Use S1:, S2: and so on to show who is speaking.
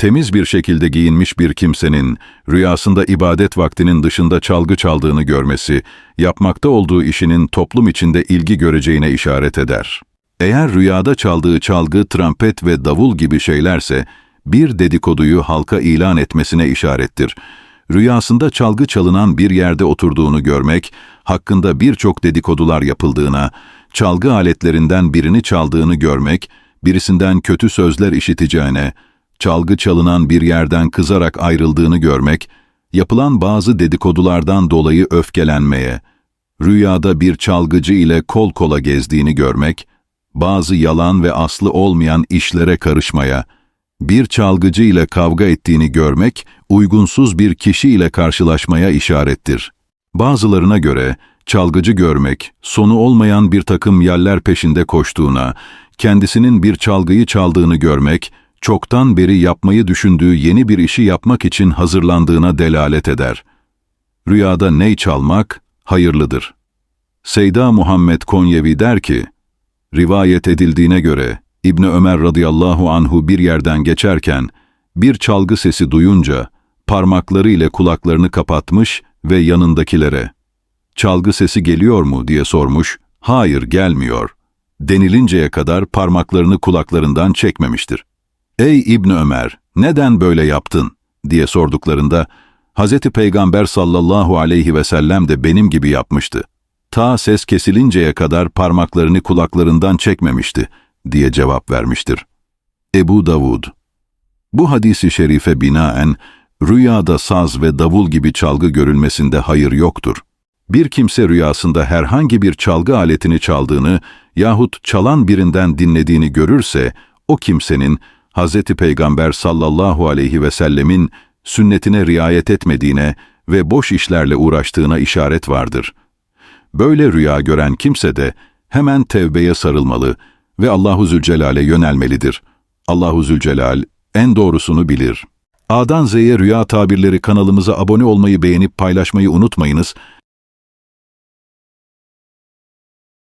S1: temiz bir şekilde giyinmiş bir kimsenin rüyasında ibadet vaktinin dışında çalgı çaldığını görmesi, yapmakta olduğu işinin toplum içinde ilgi göreceğine işaret eder. Eğer rüyada çaldığı çalgı, trampet ve davul gibi şeylerse, bir dedikoduyu halka ilan etmesine işarettir. Rüyasında çalgı çalınan bir yerde oturduğunu görmek, hakkında birçok dedikodular yapıldığına, çalgı aletlerinden birini çaldığını görmek, birisinden kötü sözler işiteceğine, çalgı çalınan bir yerden kızarak ayrıldığını görmek, yapılan bazı dedikodulardan dolayı öfkelenmeye, rüyada bir çalgıcı ile kol kola gezdiğini görmek, bazı yalan ve aslı olmayan işlere karışmaya, bir çalgıcı ile kavga ettiğini görmek, uygunsuz bir kişi ile karşılaşmaya işarettir. Bazılarına göre, çalgıcı görmek, sonu olmayan bir takım yerler peşinde koştuğuna, kendisinin bir çalgıyı çaldığını görmek, çoktan beri yapmayı düşündüğü yeni bir işi yapmak için hazırlandığına delalet eder. Rüyada ney çalmak hayırlıdır. Seyda Muhammed Konyevi der ki, Rivayet edildiğine göre İbni Ömer radıyallahu anhu bir yerden geçerken bir çalgı sesi duyunca parmakları ile kulaklarını kapatmış ve yanındakilere "Çalgı sesi geliyor mu?" diye sormuş. "Hayır, gelmiyor." denilinceye kadar parmaklarını kulaklarından çekmemiştir. "Ey İbni Ömer, neden böyle yaptın?" diye sorduklarında Hazreti Peygamber sallallahu aleyhi ve sellem de benim gibi yapmıştı ta ses kesilinceye kadar parmaklarını kulaklarından çekmemişti diye cevap vermiştir. Ebu Davud Bu hadisi şerife binaen rüyada saz ve davul gibi çalgı görülmesinde hayır yoktur. Bir kimse rüyasında herhangi bir çalgı aletini çaldığını yahut çalan birinden dinlediğini görürse o kimsenin Hz. Peygamber sallallahu aleyhi ve sellemin sünnetine riayet etmediğine ve boş işlerle uğraştığına işaret vardır.'' Böyle rüya gören kimse de hemen tevbeye sarılmalı ve Allahu Zülcelal'e yönelmelidir. Allahu Zülcelal en doğrusunu bilir. A'dan Z'ye Rüya Tabirleri kanalımıza abone olmayı beğenip paylaşmayı unutmayınız.